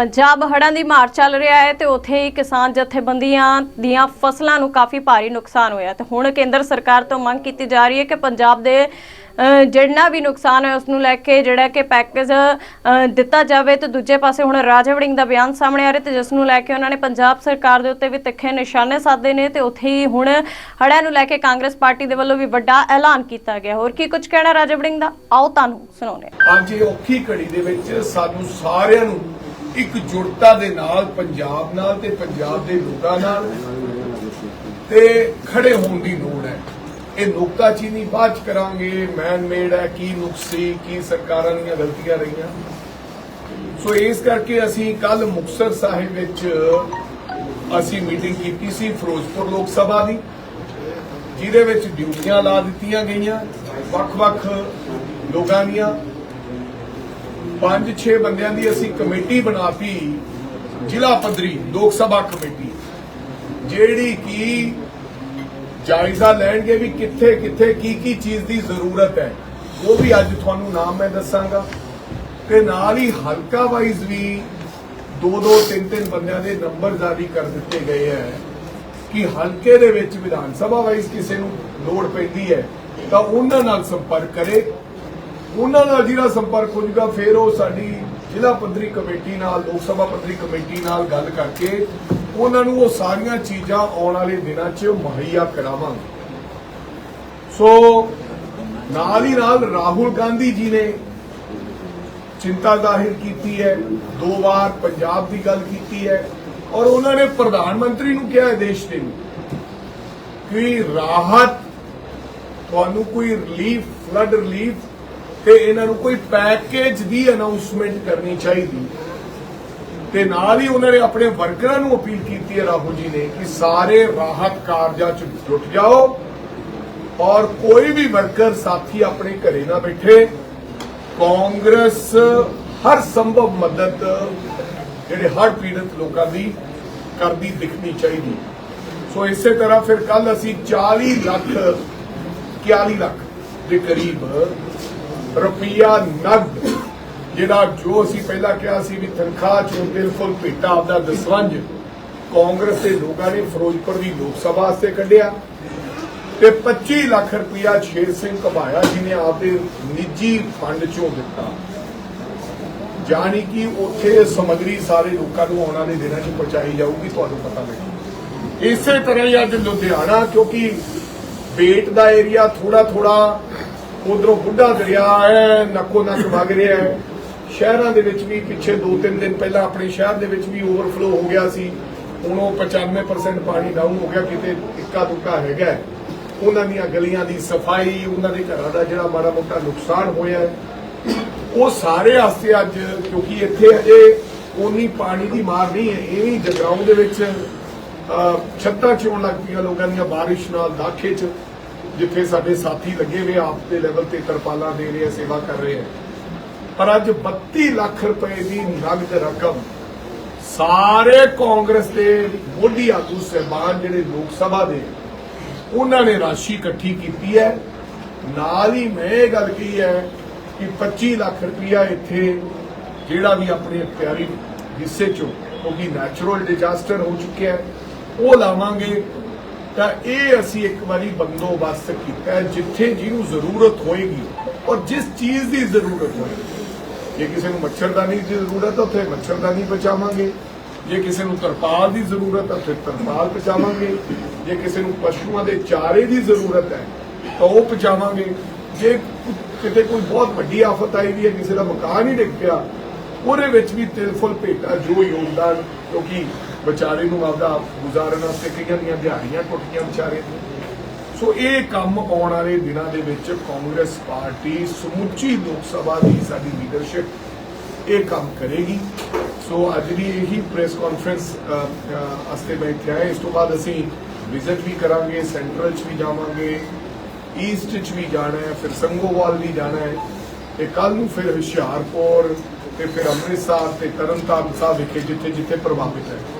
ਪੰਜਾਬ ਹੜ੍ਹਾਂ ਦੀ ਮਾਰ ਚੱਲ ਰਿਹਾ ਹੈ ਤੇ ਉੱਥੇ ਹੀ ਕਿਸਾਨ ਜਥੇਬੰਦੀਆਂ ਦੀਆਂ ਫਸਲਾਂ ਨੂੰ ਕਾਫੀ ਭਾਰੀ ਨੁਕਸਾਨ ਹੋਇਆ ਤੇ ਹੁਣ ਕੇਂਦਰ ਸਰਕਾਰ ਤੋਂ ਮੰਗ ਕੀਤੀ ਜਾ ਰਹੀ ਹੈ ਕਿ ਪੰਜਾਬ ਦੇ ਜਿਹੜਾ ਵੀ ਨੁਕਸਾਨ ਹੈ ਉਸ ਨੂੰ ਲੈ ਕੇ ਜਿਹੜਾ ਕਿ ਪੈਕੇਜ ਦਿੱਤਾ ਜਾਵੇ ਤੇ ਦੂਜੇ ਪਾਸੇ ਹੁਣ ਰਾਜਾ ਦਾ ਬਿਆਨ ਸਾਹਮਣੇ ਆ ਰਿਹਾ ਤੇ ਜਿਸ ਨੂੰ ਲੈ ਕੇ ਉਹਨਾਂ ਨੇ ਪੰਜਾਬ ਸਰਕਾਰ ਦੇ ਉੱਤੇ ਵੀ ਤਿੱਖੇ ਨਿਸ਼ਾਨੇ ਸਾਧੇ ਨੇ ਤੇ ਉੱਥੇ ਹੀ ਹੁਣ ਹੜ੍ਹਾਂ ਨੂੰ ਲੈ ਕੇ ਕਾਂਗਰਸ ਪਾਰਟੀ ਦੇ ਵੱਲੋਂ ਵੀ ਵੱਡਾ ਐਲਾਨ ਕੀਤਾ ਗਿਆ। ਹੋਰ ਕੀ ਕੁਝ ਕਹਿਣਾ ਰਾਜਾ ਵੜਿੰਗ ਦਾ? ਆਓ ਤੁਹਾਨੂੰ ਸੁਣਾਉਂਦੇ ਹਾਂ। ਅੱਜ ਔਖੀ ਘੜੀ ਦੇ ਵਿੱਚ ਸਾਨੂੰ ਸਾਰਿਆਂ ਨੂੰ ਇੱਕ ਜੁੜਤਾ ਦੇ ਨਾਲ, ਪੰਜਾਬ ਨਾਲ ਤੇ ਪੰਜਾਬ ਦੇ ਲੋਕਾਂ ਨਾਲ ਤੇ ਖੜੇ ਹੋਣ ਦੀ ਲੋੜ ਹੈ। ਇਹ ਨੁਕਤਾਚੀਨੀ ਬਾਅਦ 'ਚ ਕਰਾਂਗੇ। ਮੈਨ ਮੇਡ ਹੈ, ਕੀ ਨੁਕਸੀ ਕੀ ਸਰਕਾਰਾਂ ਦੀਆਂ ਗਲਤੀਆਂ ਰਹੀਆਂ। ਸੋ ਇਸ ਕਰਕੇ ਅਸੀਂ ਕੱਲ ਮੁਕਤਸਰ ਸਾਹਿਬ ਵਿੱਚ ਅਸੀਂ ਮੀਟਿੰਗ ਕੀਤੀ ਸੀ ਫਿਰੋਜ਼ਪੁਰ ਲੋਕ ਸਭਾ ਦੀ, ਜਿਹਦੇ ਵਿੱਚ ਡਿਊਟੀਆਂ ਲਾ ਦਿੱਤੀਆਂ ਗਈਆਂ। ਵੱਖ-ਵੱਖ ਲੋਕਾਂ ਦੀਆਂ ਪੰਜ ਛੇ ਬੰਦਿਆਂ ਦੀ ਅਸੀਂ ਕਮੇਟੀ ਬਣਾਤੀ ਜ਼ਿਲ੍ਹਾ ਪੱਧਰੀ, ਲੋਕ ਸਭਾ ਕਮੇਟੀ। ਜਿਹੜੀ ਕਿ ਜਾਇਜ਼ਾ ਲੈਣਗੇ ਵੀ ਕਿੱਥੇ ਕਿੱਥੇ, ਕੀ ਕੀ ਚੀਜ਼ ਦੀ ਜ਼ਰੂਰਤ ਹੈ, ਉਹ ਵੀ ਅੱਜ ਤੁਹਾਨੂੰ ਨਾਮ ਮੈਂ ਦੱਸਾਂਗਾ। ਤੇ ਨਾਲ ਹੀ ਹਲਕਾ ਵਾਈਜ਼ ਵੀ ਦੋ ਦੋ ਤਿੰਨ ਤਿੰਨ ਬੰਦਿਆਂ ਦੇ ਨੰਬਰ ਜਾਰੀ ਕਰ ਦਿੱਤੇ ਗਏ ਹੈ ਕਿ ਹਲਕੇ ਦੇ ਵਿੱਚ ਵਿਧਾਨ ਸਭਾ ਵਾਈਜ਼ ਕਿਸੇ ਨੂੰ ਲੋੜ ਪੈਂਦੀ ਹੈ, ਤਾਂ ਉਹਨਾਂ ਨਾਲ ਸੰਪਰਕ ਕਰੇ। ਉਹਨਾਂ ਨਾਲ ਜਿਹੜਾ ਸੰਪਰਕ ਹੋ ਜਾਊਗਾ, ਫਿਰ ਉਹ ਸਾਡੀ ਜ਼ਿਲ੍ਹਾ ਪੱਧਰੀ ਕਮੇਟੀ ਨਾਲ, ਲੋਕ ਸਭਾ ਪੱਧਰੀ ਕਮੇਟੀ ਨਾਲ ਗੱਲ ਕਰਕੇ ਉਹਨਾਂ ਨੂੰ ਉਹ ਸਾਰੀਆਂ ਚੀਜ਼ਾਂ ਆਉਣ ਵਾਲੇ ਦਿਨਾਂ 'ਚ ਮੁਹੱਈਆ ਕਰਾਵਾਂਗੇ। ਸੋ ਨਾਲ ਹੀ ਨਾਲ ਰਾਹੁਲ ਗਾਂਧੀ ਜੀ ਨੇ ਚਿੰਤਾ ਜ਼ਾਹਿਰ ਕੀਤੀ ਹੈ, ਦੋ ਵਾਰ ਪੰਜਾਬ ਦੀ ਗੱਲ ਕੀਤੀ ਹੈ ਔਰ ਉਹਨਾਂ ਨੇ ਪ੍ਰਧਾਨ ਮੰਤਰੀ ਨੂੰ ਕਿਹਾ ਹੈ ਦੇਸ਼ ਦੇ ਨੂੰ ਕਿ ਰਾਹਤ, ਤੁਹਾਨੂੰ ਕੋਈ ਰਿਲੀਫ ਫਲੱਡ ਰਿਲੀਫ ਤੇ ਇਹਨਾਂ ਨੂੰ ਕੋਈ ਪੈਕੇਜ ਦੀ ਅਨਾਉਂਸਮੈਂਟ ਕਰਨੀ ਚਾਹੀਦੀ। ਤੇ ਨਾਲ ਹੀ ਉਹਨਾਂ ਨੇ ਆਪਣੇ ਵਰਕਰਾਂ ਨੂੰ ਅਪੀਲ ਕੀਤੀ ਹੈ ਰਾਹੁਲ ਜੀ ਨੇ ਕਿ ਸਾਰੇ ਰਾਹਤ ਕਾਰਜਾਂ 'ਚ ਜੁਟ ਜਾਓ ਔਰ ਕੋਈ ਵੀ ਵਰਕਰ ਸਾਥੀ ਆਪਣੇ ਘਰੇ ਨਾ ਬੈਠੇ, ਕਾਂਗਰਸ ਹਰ ਸੰਭਵ ਮਦਦ ਜਿਹੜੇ ਹੜ੍ਹ ਪੀੜਤ ਲੋਕਾਂ ਦੀ ਕਰਦੀ ਦਿਖਣੀ ਚਾਹੀਦੀ। ਸੋ ਇਸੇ ਤਰ੍ਹਾਂ ਫਿਰ ਕੱਲ ਅਸੀਂ 40 ਲੱਖ 41 ਲੱਖ ਦੇ ਕਰੀਬ ਰੁਪਈਆ ਨਗਦ ਜਿਹੜਾ ਜੋ ਅਸੀਂ ਪਹਿਲਾਂ ਕਿਹਾ ਸੀ ਵੀ ਤਨਖਾਹ ਚੋਂ ਬਿਲਕੁਲ ਭੇਟਾ ਆਪਦਾ ਦਸਵੰਜ, ਕਾਂਗਰਸ ਦੇ ਲੋਕਾਂ ਨੇ ਫਿਰੋਜ਼ਪੁਰ ਦੀ ਲੋਕ ਸਭਾ ਵਾਸਤੇ ਕੱਢਿਆ ਤੇ 25 ਲੱਖ ਰੁਪਇਆ ਸ਼ੇਰ ਸਿੰਘ ਘਬਾਇਆ ਜੀ ਆਪਦੇ ਨਿੱਜੀ ਫੰਡ ਚੋਂ ਦਿੱਤਾ। ਜਾਣੀ ਕਿ ਉੱਥੇ ਸਮਗਰੀ ਸਾਰੇ ਲੋਕਾਂ ਨੂੰ ਆਉਣ ਵਾਲੇ ਦਿਨਾਂ 'ਚ ਪਹੁੰਚਾਈ ਜਾਊਗੀ, ਤੁਹਾਨੂੰ ਪਤਾ ਲੱਗੇ ਇਸੇ ਤਰ੍ਹਾਂ ਹੀ ਅੱਜ ਲੁਧਿਆਣਾ, ਕਿਉਂਕਿ ਬੇਟ ਦਾ ਏਰੀਆ ਥੋੜਾ ਥੋੜਾ ਉਧਰੋਂ ਬੁੱਢਾ ਦਰਿਆ ਹੈ, ਨੱਕੋ ਨੱਕ ਵਗ ਰਿਹਾ ਹੈ। ਸ਼ਹਿਰਾਂ ਦੇ ਵਿੱਚ ਵੀ ਪਿੱਛੇ 2-3 ਦਿਨ ਪਹਿਲਾਂ ਆਪਣੇ ਸ਼ਹਿਰ ਦੇ ਵਿੱਚ ਵੀ ਓਵਰਫਲੋ ਹੋ ਗਿਆ ਸੀ। ਹੁਣ ਉਹ 95% ਪਾਣੀ ਡਾਊਨ ਹੋ ਗਿਆ, ਕਿਤੇ ਇੱਕਾ ਦੁੱਕਾ ਹੈਗਾ ਉਹਨਾਂ ਦੀਆਂ ਗਲੀਆਂ ਦੀ ਸਫ਼ਾਈ, ਉਹਨਾਂ ਦੇ ਘਰਾਂ ਦਾ ਜਿਹੜਾ ਮਾੜਾ ਮੋਟਾ ਨੁਕਸਾਨ ਹੋਇਆ ਉਹ ਸਾਰੇ ਵਾਸਤੇ ਅੱਜ, ਕਿਉਂਕਿ ਇੱਥੇ ਅਜੇ ਉਨੀ ਪਾਣੀ ਦੀ ਮਾਰ ਨਹੀਂ ਹੈ, ਇਹ ਵੀ ਜਗਰਾਉਂ ਦੇ ਵਿੱਚ ਛੱਤਾਂ ਚੋਣ ਲੱਗ ਪਈਆਂ ਲੋਕਾਂ ਦੀਆਂ, ਬਾਰਿਸ਼ ਨਾਲ, ਦਾਖੇ ਚ। ਜਿੱਥੇ ਸਾਡੇ ਸਾਥੀ ਲੱਗੇ ਹੋਏ ਆਪ ਦੇ ਲੈਵਲ ਤੇ ਤਰਪਾਲਾਂ ਦੇ ਰਹੇ ਆ, ਸੇਵਾ ਕਰ ਰਹੇ ਆ। ਪਰ ਅੱਜ 32 ਲੱਖ ਰੁਪਏ ਦੀ ਨਗਦ ਰਕਮ ਸਾਰੇ ਕਾਂਗਰਸ ਦੇ ਮੋਢੀ ਆਗੂ ਸਹਿਬਾਨ ਜਿਹੜੇ ਲੋਕ ਸਭਾ ਦੇ, ਉਹਨਾਂ ਨੇ ਰਾਸ਼ੀ ਇਕੱਠੀ ਕੀਤੀ ਹੈ। ਨਾਲ ਹੀ ਮੈਂ ਇਹ ਗੱਲ ਕਹੀ ਹੈ ਕਿ 25 ਲੱਖ ਰੁਪਇਆ ਇੱਥੇ ਜਿਹੜਾ ਵੀ ਆਪਣੇ ਪਿਆਰੀ ਹਿੱਸੇ ਚੋਂ ਕਿਉਂਕਿ ਨੈਚੁਰਲ ਡਿਜ਼ਾਸਟਰ ਹੋ ਚੁੱਕਿਆ ਹੈ। ਉਹ ਲਾਵਾਂਗੇ ਤਾਂ ਇਹ ਅਸੀਂ ਇੱਕ ਵਾਰੀ ਬੰਦੋਬਸਤ ਕੀਤਾ ਜਿੱਥੇ ਜਿਹਨੂੰ ਜ਼ਰੂਰਤ ਹੋਏਗੀ ਔਰ ਜਿਸ ਚੀਜ਼ ਦੀ ਜ਼ਰੂਰਤ ਹੋਏਗੀ। ਜੇ ਕਿਸੇ ਨੂੰ ਮੱਛਰਦਾਨੀ ਦੀ ਜ਼ਰੂਰਤ ਹੈ ਉੱਥੇ ਮੱਛਰਦਾਨੀ ਪਹੁੰਚਾਵਾਂਗੇ। ਜੇ ਕਿਸੇ ਨੂੰ ਤਰਪਾਲ ਦੀ ਜ਼ਰੂਰਤ ਹੈ ਉੱਥੇ ਤਰਪਾਲ ਪਹੁੰਚਾਵਾਂਗੇ। ਜੇ ਕਿਸੇ ਨੂੰ ਪਸ਼ੂਆਂ ਦੇ ਚਾਰੇ ਦੀ ਜ਼ਰੂਰਤ ਹੈ ਤਾਂ ਉਹ ਪਹੁੰਚਾਵਾਂਗੇ। ਜੇ ਕਿਤੇ ਕੋਈ ਬਹੁਤ ਵੱਡੀ ਆਫਤ ਆਈ ਵੀ ਹੈ, ਕਿਸੇ ਦਾ ਮਕਾਨ ਹੀ ਡਿੱਗ ਪਿਆ, ਉਹਦੇ ਵਿੱਚ ਵੀ ਤਿਲਫੁਲ ਭੇਟਾ ਜੋ ਯੋਗਦਾਨ ਕਿਉਂਕਿ ਵਿਚਾਰੇ ਨੂੰ ਆਪਦਾ ਗੁਜ਼ਾਰਨ ਵਾਸਤੇ ਕਈਆਂ ਦੀਆਂ ਦਿਹਾੜੀਆਂ ਟੁੱਟੀਆਂ ਵਿਚਾਰੇ ਦੀਆਂ। ਸੋ ਇਹ ਕੰਮ ਆਉਣ ਵਾਲੇ ਦਿਨਾਂ ਦੇ ਵਿੱਚ ਕਾਂਗਰਸ ਪਾਰਟੀ ਸਮੁੱਚੀ ਲੋਕ ਸਭਾ ਦੀ ਸਾਡੀ ਲੀਡਰਸ਼ਿਪ ਇਹ ਕੰਮ ਕਰੇਗੀ। ਸੋ ਅੱਜ ਦੀ ਇਹੀ ਪ੍ਰੈਸ ਕਾਨਫਰੰਸ ਅਸਤੇ ਬੈਠਿਆ ਇੱਥੇ ਇਸ ਤੋਂ ਬਾਅਦ ਅਸੀਂ ਵਿਜ਼ਿਟ ਵੀ ਕਰਾਂਗੇ ਸੈਂਟਰਲ ਚ ਵੀ ਜਾਵਾਂਗੇ ਈਸਟ ਚ ਵੀ ਜਾਣਾ ਹੈ, ਫਿਰ ਸੰਗੋਵਾਲ ਵੀ ਜਾਣਾ ਹੈ। ਤੇ ਕੱਲ ਨੂੰ ਫਿਰ ਹੁਸ਼ਿਆਰਪੁਰ ਤੇ ਫਿਰ ਅੰਮ੍ਰਿਤਸਰ ਤੇ ਤਰਨਤਾਰਨ ਸਾਹਿਬ ਵਿਖੇ ਜਿੱਥੇ ਜਿੱਥੇ ਪ੍ਰਭਾਵਿਤ ਹੈ।